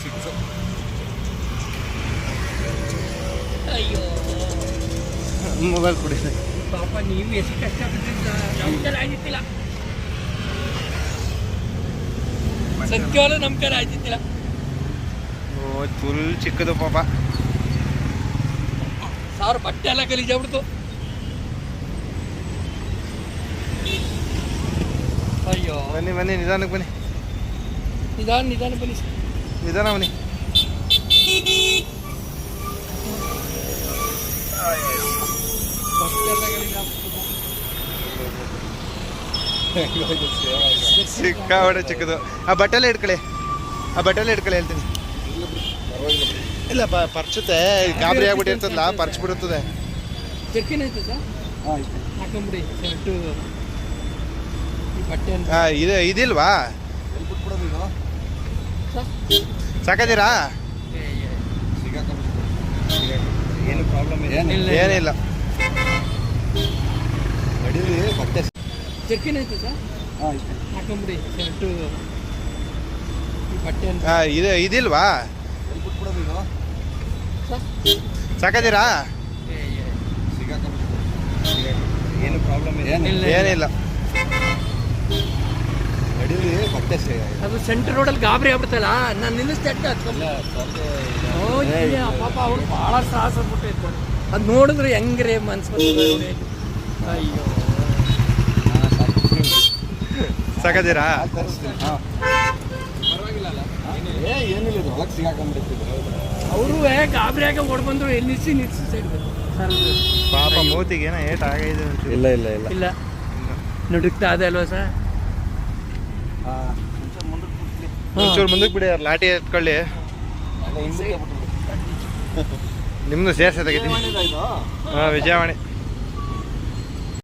Six ಅಯ್ಯೋ mobile ಕೊಡಿ ಪಾಪ ನೀವು ಎಷ್ಟು ಕಷ್ಟಪಟ್ಟಿದ್ದ ನಮ್ಮ ಆಗಿತ್ತಿಲ್ಲ ಸತ್ಯವಾದ ನಮ್ಮ ಕಡೆ ಆಯ್ತಿಲ್ಲ ಓ ಫುಲ್ ಚಿಕ್ಕದು ಪಾಪ ಸಾವಿರ ಬಟ್ಟೆ ಎಲ್ಲ ಗಲೀಜಾಗ್ಬಿಡ್ತು ಅಯ್ಯೋ ಬನ್ನಿ ಬನ್ನಿ ನಿಧಾನಕ್ಕೆ ಬನ್ನಿ ನಿಧಾನ ನಿಧಾನ ಬನ್ನಿ ಸರ್. ನಿಧಾನ ಬನ್ನಿ. ಎಲ್ಲ ಸಿಕ್ಕಾಬಟ್ಟೆ ಚಿಕ್ಕದು. ಆ ಬಟ್ಟೆಲ್ಲ ಇಟ್ಕೊಳ್ಳಿ. ಆ ಬಟ್ಟೆಲ್ಲ ಇಟ್ಕೊಳ್ಳಿ ಹೇಳ್ತೀನಿ. ಇಲ್ಲ ಬ ಪರ್ಚುತ್ತೆ. ಗಾಬರಿ ಆಗ್ಬಿಟ್ಟಿರ್ತದಲ್ಲ ಪರ್ಚ್ ಬಿಡುತ್ತದೆ ಜರ್ಕಿನ್ ಐತೆ ಸರ್? ಹಾಕೊಂಬಿಡಿ ಶರ್ಟು ಬಟ್ಟೆ ಇದೆ ಆ, ಇದು ಇದಿಲ್ವಾ? ಸರ್ ಸಾಕದಿರಾ ಏನು ಪ್ರಾಬ್ಲಮ್ ಇಲ್ಲ. ಏನಿಲ್ಲ ಐತೆ ಸರ್ ಹಾಕೊಂಬಿಡಿ. ಶರ್ಟು ಈ ಬಟ್ಟೆ ಅಂತ. ಆ, ಇದು ಇದಿಲ್ವಾ? ಸರ್? ಸಾಕದಿರಾ ಏನು ಪ್ರಾಬ್ಲಮ್ ಏನಿಲ್ಲ. ಏನಿಲ್ಲ ಅದು ಸೆಂಟ್ರ್ ರೋಡಲ್ಲಿ ಗಾಬರಿ ಆಗ್ಬಿಡ್ತಲ್ಲ? ನಾನು ನಿಲ್ಲಿಸ್ದೆ ಪಾಪ ಅವ್ರು ಭಾಳ ಸಾಹಸ ಬಿಟ್ಟಿತ್ತು ಅದು ನೋಡಿದ್ರೆ ಹೆಂಗ್ರೆ ಮನ್ಸು ಬರ್ತದೆ ಅಯ್ಯೋ. ಅವರು ಗಾಬರಿ ಆಗ ಓಡ್ ಬಂದ್ರು ಎಲ್ಲಿ ನಿಲ್ಸಿ ನಿಲ್ಸಿ ಸೈಡ್ ಸರ್ ಪಾಪ ಮೂತಿಗೆ ಏನೋ ಏಟ್ ಆಗಿದೆ ಇಲ್ಲ ಇಲ್ಲ ಇಲ್ಲ. ಇಲ್ಲ. ನುಡುಕ್ತಾ ಅದೇ ಅಲ್ವಾ ಸರ್? ಒಂಚೂರು ಮುಂದಕ್ಕೆ ಬಿಡಿ ಲಾಠಿ ಎತ್ಕೊಳ್ಳಿ. ನಿಮ್ದು ಸೇರ್ಸ ತೆಗಿತೀನಿ. ಹಾಂ ವಿಜಯವಾಣಿ.